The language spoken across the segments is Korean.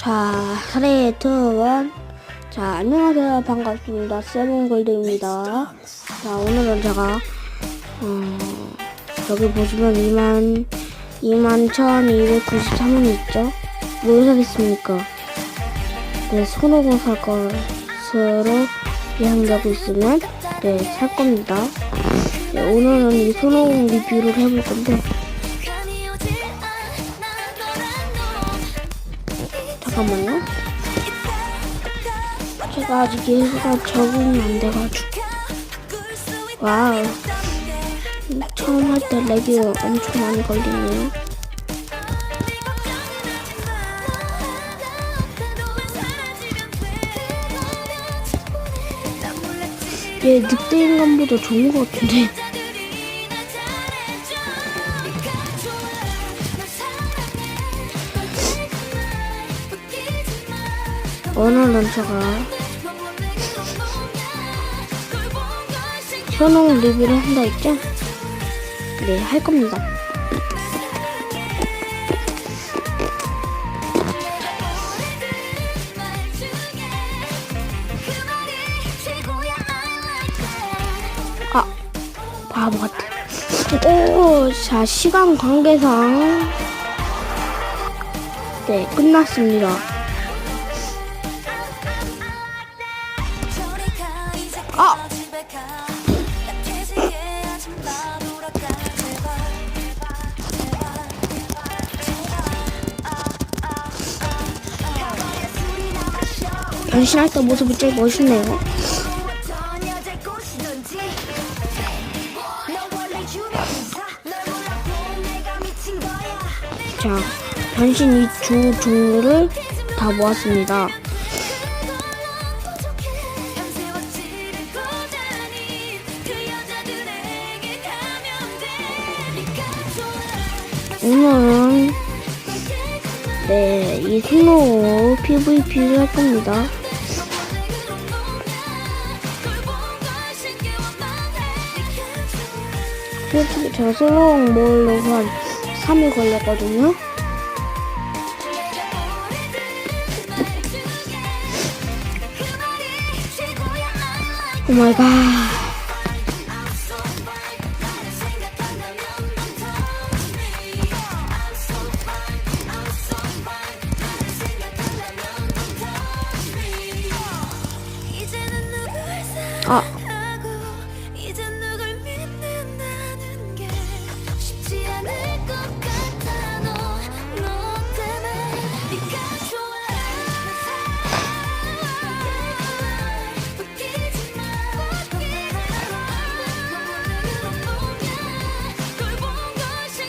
자, 트레이 투원. 자, 안녕하세요. 반갑습니다. 세븐골드입니다. 자, 오늘은 제가, 어, 여기 보시면 2만, 2만 1293원 있죠? 뭘 사겠습니까? 네, 손오공 살 것으로 예상되고 있으면, 네, 살 겁니다. 네, 오늘은 이 손오공 리뷰를 해볼 건데, 잠깐만요. 제가 아직 예수가 적응이 안 돼가지고. 와우. 처음 할 때 렉이 엄청 많이 걸리네요. 얘 늑대 인간보다 좋은 것 같은데. 오늘은 제가 현혹 리뷰를 한다 했죠? 네, 할 겁니다. 아, 바보 같아. 오, 자, 시간 관계상. 네, 끝났습니다. 변신할 때 모습이 제일 멋있네요. 자, 변신 이두 종류를 다 모았습니다. 오늘은 네, 이 스노우 PVP를 할 겁니다. 솔직히 스노우 몰로 한 3일 걸렸거든요. 오 마이 갓.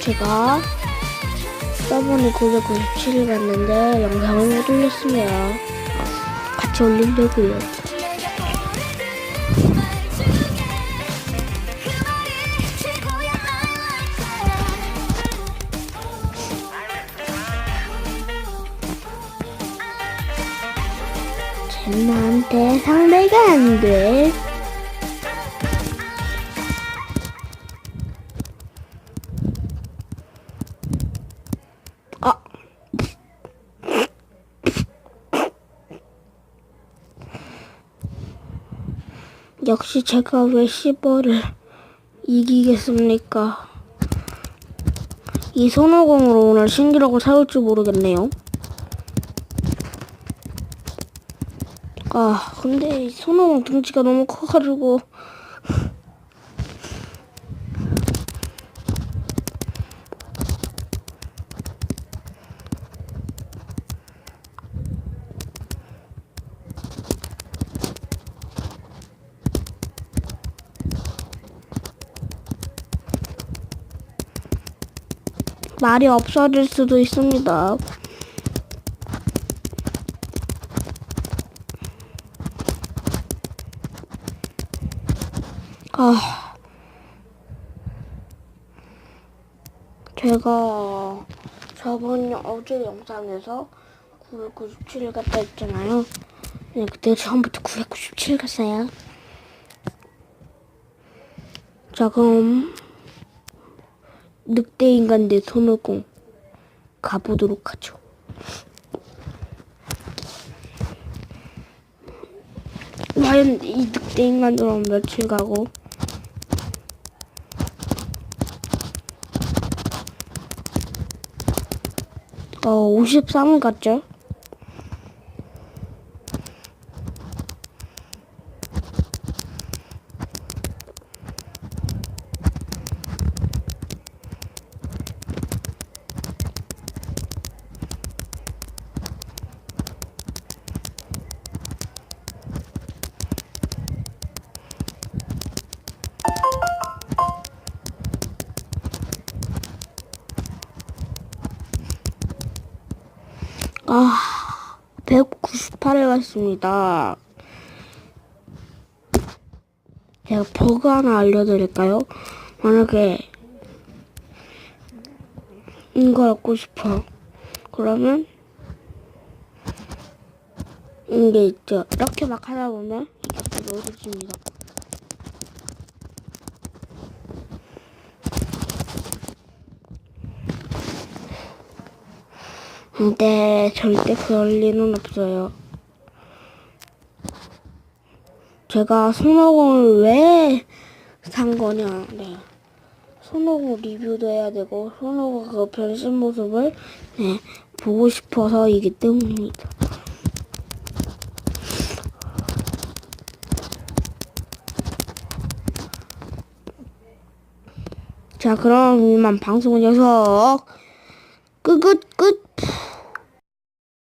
제가 저번에 997일 갔는데 영상을 못 올렸으면 같이 올리려고요. 쟤 나한테 상대가 안 돼. 역시 제가 왜 시버를 이기겠습니까? 이 손오공으로 오늘 신기록을 세울지 모르겠네요. 아, 근데 이 손오공 등치가 너무 커가지고 말이 없어질 수도 있습니다. 아, 제가 저번 어제 영상에서 997 갔다 했잖아요. 네, 그때 처음부터 997 갔어요. 자, 그럼 늑대인간 내 손을 꼭 가보도록 하죠. 과연 이 늑대인간들은 며칠 가고 어 53일 갔죠? 아 198일 갔습니다. 제가 버그 하나 알려드릴까요? 만약에 이걸 얻고 싶어. 그러면 이게 있죠. 이렇게 막 하다 보면 이렇게 넣어집니다. 근데 절대 그럴 리는 없어요. 제가 손오공을 왜 산 거냐. 네. 손오공 리뷰도 해야 되고 손오공 그 변신 모습을 네, 보고 싶어서이기 때문입니다. 자, 그럼 이만 방송은 여기서 끝, 끝, 끝.